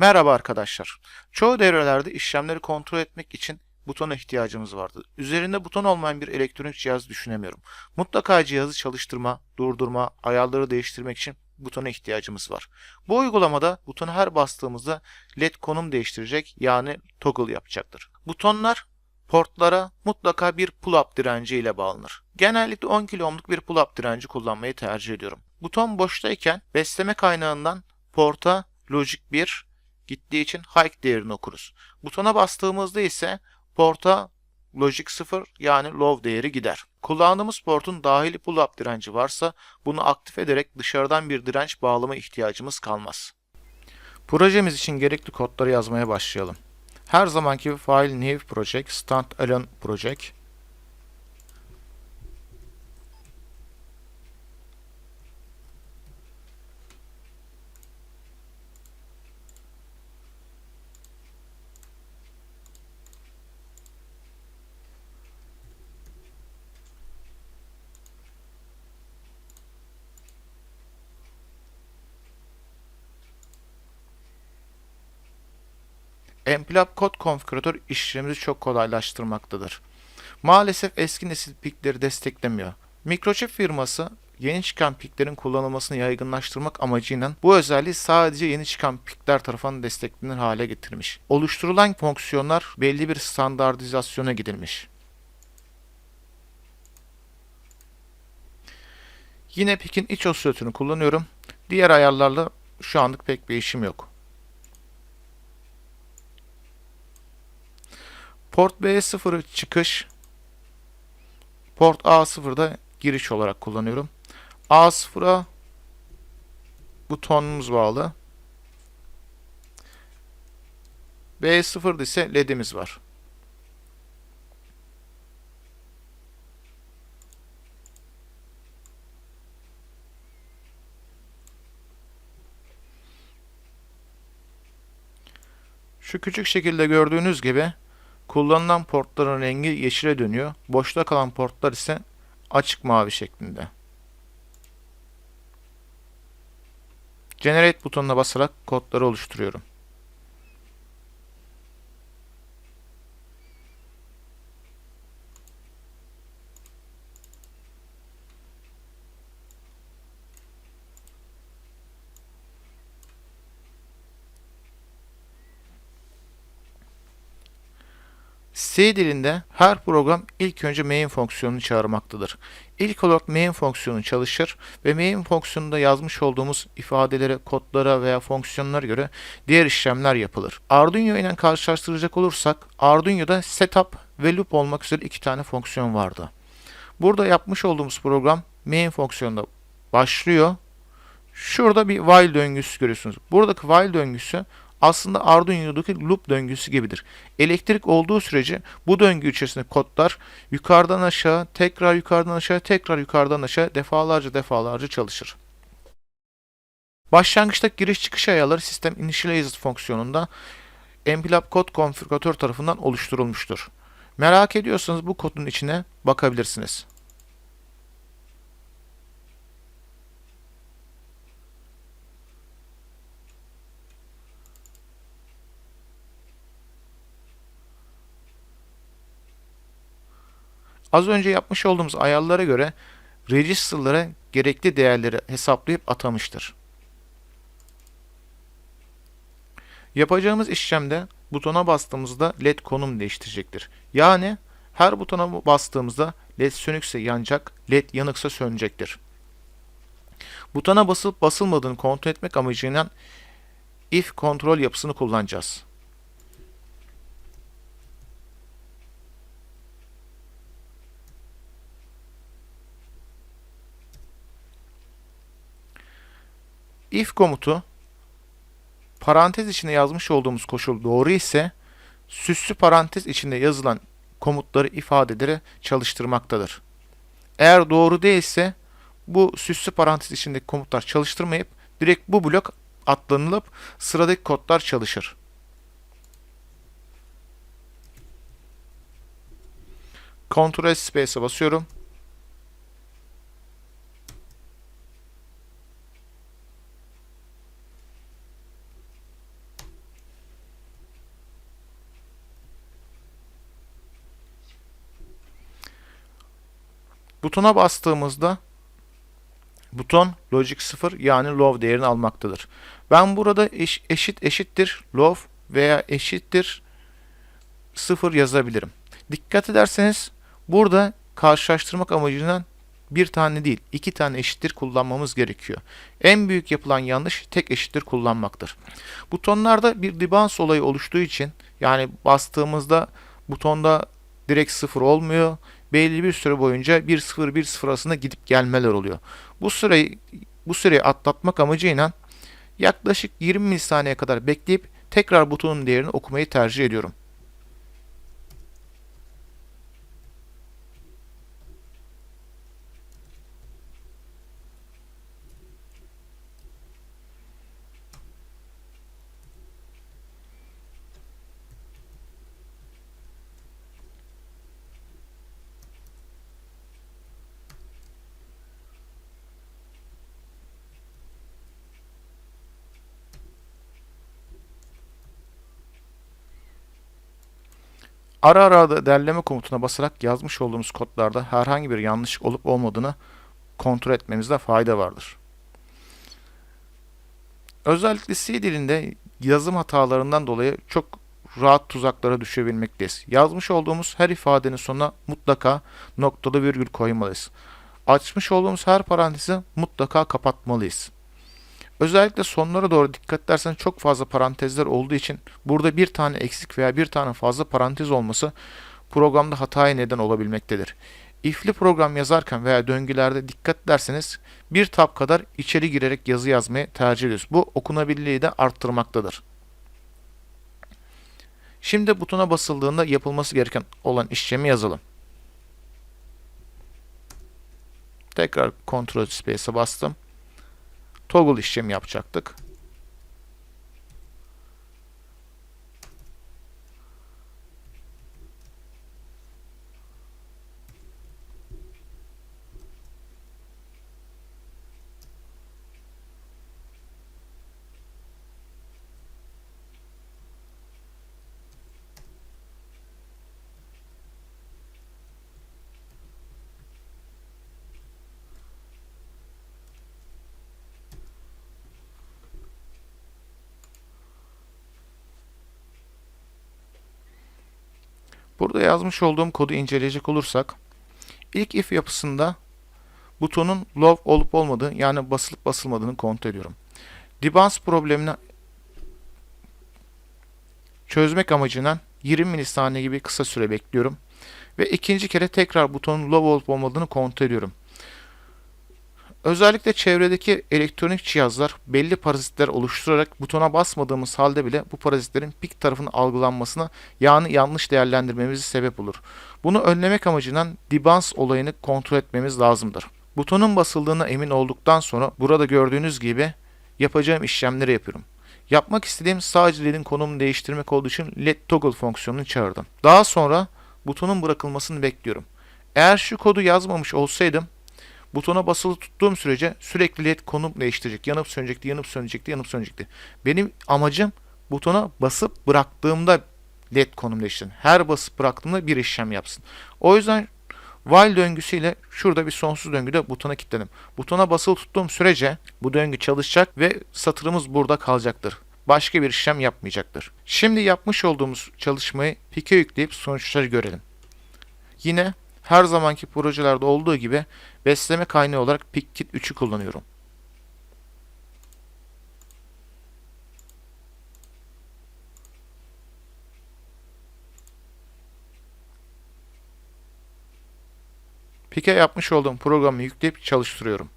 Merhaba arkadaşlar. Çoğu devrelerde işlemleri kontrol etmek için butona ihtiyacımız vardı. Üzerinde buton olmayan bir elektronik cihaz düşünemiyorum. Mutlaka cihazı çalıştırma, durdurma, ayarları değiştirmek için butona ihtiyacımız var. Bu uygulamada butonu her bastığımızda led konum değiştirecek yani toggle yapacaktır. Butonlar portlara mutlaka bir pull-up direnci ile bağlanır. Genellikle 10 kilo bir pull-up direnci kullanmayı tercih ediyorum. Buton boştayken besleme kaynağından porta logic 1 gittiği için high değerini okuruz. Butona bastığımızda ise porta logic 0 yani low değeri gider. Kullandığımız portun dahili pull-up direnci varsa bunu aktif ederek dışarıdan bir direnç bağlama ihtiyacımız kalmaz. Projemiz için gerekli kodları yazmaya başlayalım. Her zamanki file new project standalone project Emplab kod konfigüratör işlemimizi çok kolaylaştırmaktadır. Maalesef eski nesil pikleri desteklemiyor. Microchip firması yeni çıkan piklerin kullanılmasını yaygınlaştırmak amacıyla bu özelliği sadece yeni çıkan pikler tarafından desteklenir hale getirmiş. Oluşturulan fonksiyonlar belli bir standartizasyona gidilmiş. Yine pikin iç osilatörünü kullanıyorum. Diğer ayarlarla şu anlık pek bir işim yok. Port B0'ı çıkış, port A0'da giriş olarak kullanıyorum. A0'a butonumuz bağlı. B0'da ise ledimiz var. Şu küçük şekilde gördüğünüz gibi Kullanılan portların rengi yeşile dönüyor. Boşta kalan portlar ise açık mavi şeklinde. Generate butonuna basarak kodları oluşturuyorum. C dilinde her program ilk önce main fonksiyonunu çağırmaktadır. İlk olarak main fonksiyonu çalışır ve main fonksiyonunda yazmış olduğumuz ifadelere, kodlara veya fonksiyonlara göre diğer işlemler yapılır. Arduino ile karşılaştıracak olursak Arduino'da setup ve loop olmak üzere iki tane fonksiyon vardı. Burada yapmış olduğumuz program main fonksiyonunda başlıyor. Şurada bir while döngüsü görüyorsunuz. Buradaki while döngüsü aslında Arduino'daki loop döngüsü gibidir. Elektrik olduğu sürece bu döngü içerisinde kodlar yukarıdan aşağı, tekrar yukarıdan aşağı, tekrar yukarıdan aşağı defalarca defalarca çalışır. Başlangıçtaki giriş çıkış ayarları sistem initialized fonksiyonunda mplab kod konfigüratör tarafından oluşturulmuştur. Merak ediyorsanız bu kodun içine bakabilirsiniz. Az önce yapmış olduğumuz ayarlara göre register'lara gerekli değerleri hesaplayıp atamıştır. Yapacağımız işlemde butona bastığımızda led konum değiştirecektir. Yani her butona bastığımızda led sönükse yanacak, led yanıksa sönecektir. Butona basılıp basılmadığını kontrol etmek amacıyla if kontrol yapısını kullanacağız. İf komutu parantez içinde yazmış olduğumuz koşul doğru ise süslü parantez içinde yazılan komutları ifadeleri çalıştırmaktadır. Eğer doğru değilse bu süslü parantez içindeki komutlar çalıştırmayıp direkt bu blok atlanılıp sıradaki kodlar çalışır. Ctrl Space'e basıyorum. Butona bastığımızda buton logic 0 yani low değerini almaktadır. Ben burada eş, eşit eşittir low veya eşittir 0 yazabilirim. Dikkat ederseniz burada karşılaştırmak amacından bir tane değil, iki tane eşittir kullanmamız gerekiyor. En büyük yapılan yanlış tek eşittir kullanmaktır. Butonlarda bir debans olayı oluştuğu için yani bastığımızda butonda direkt sıfır olmuyor. Belli bir süre boyunca 1-0 1-0 arasında gidip gelmeler oluyor. Bu süreyi bu süreyi atlatmak amacıyla yaklaşık 20 milisaniye kadar bekleyip tekrar butonun değerini okumayı tercih ediyorum. Ara ara da derleme komutuna basarak yazmış olduğumuz kodlarda herhangi bir yanlış olup olmadığını kontrol etmemizde fayda vardır. Özellikle C dilinde yazım hatalarından dolayı çok rahat tuzaklara düşebilmekteyiz. Yazmış olduğumuz her ifadenin sonuna mutlaka noktalı virgül koymalıyız. Açmış olduğumuz her parantezi mutlaka kapatmalıyız. Özellikle sonlara doğru dikkat edersen çok fazla parantezler olduğu için burada bir tane eksik veya bir tane fazla parantez olması programda hataya neden olabilmektedir. If'li program yazarken veya döngülerde dikkat ederseniz bir tab kadar içeri girerek yazı yazmayı tercih ediyoruz. Bu okunabilirliği de arttırmaktadır. Şimdi butona basıldığında yapılması gereken olan işlemi yazalım. Tekrar Ctrl Space'e bastım toggle işlemi yapacaktık. Burada yazmış olduğum kodu inceleyecek olursak ilk if yapısında butonun low olup olmadığı yani basılıp basılmadığını kontrol ediyorum. Debans problemini çözmek amacıyla 20 milisaniye gibi kısa süre bekliyorum. Ve ikinci kere tekrar butonun low olup olmadığını kontrol ediyorum. Özellikle çevredeki elektronik cihazlar belli parazitler oluşturarak butona basmadığımız halde bile bu parazitlerin pik tarafının algılanmasına yani yanlış değerlendirmemizi sebep olur. Bunu önlemek amacından debans olayını kontrol etmemiz lazımdır. Butonun basıldığına emin olduktan sonra burada gördüğünüz gibi yapacağım işlemleri yapıyorum. Yapmak istediğim sadece LED'in konumunu değiştirmek olduğu için LED toggle fonksiyonunu çağırdım. Daha sonra butonun bırakılmasını bekliyorum. Eğer şu kodu yazmamış olsaydım Butona basılı tuttuğum sürece sürekli led konum değiştirecek. Yanıp sönecekti, yanıp sönecekti, yanıp sönecekti. Benim amacım butona basıp bıraktığımda led konum değiştirin. Her basıp bıraktığımda bir işlem yapsın. O yüzden while döngüsüyle şurada bir sonsuz döngüde butona kilitledim. Butona basılı tuttuğum sürece bu döngü çalışacak ve satırımız burada kalacaktır. Başka bir işlem yapmayacaktır. Şimdi yapmış olduğumuz çalışmayı pike yükleyip sonuçları görelim. Yine her zamanki projelerde olduğu gibi besleme kaynağı olarak PickKit 3'ü kullanıyorum. Pike yapmış olduğum programı yükleyip çalıştırıyorum.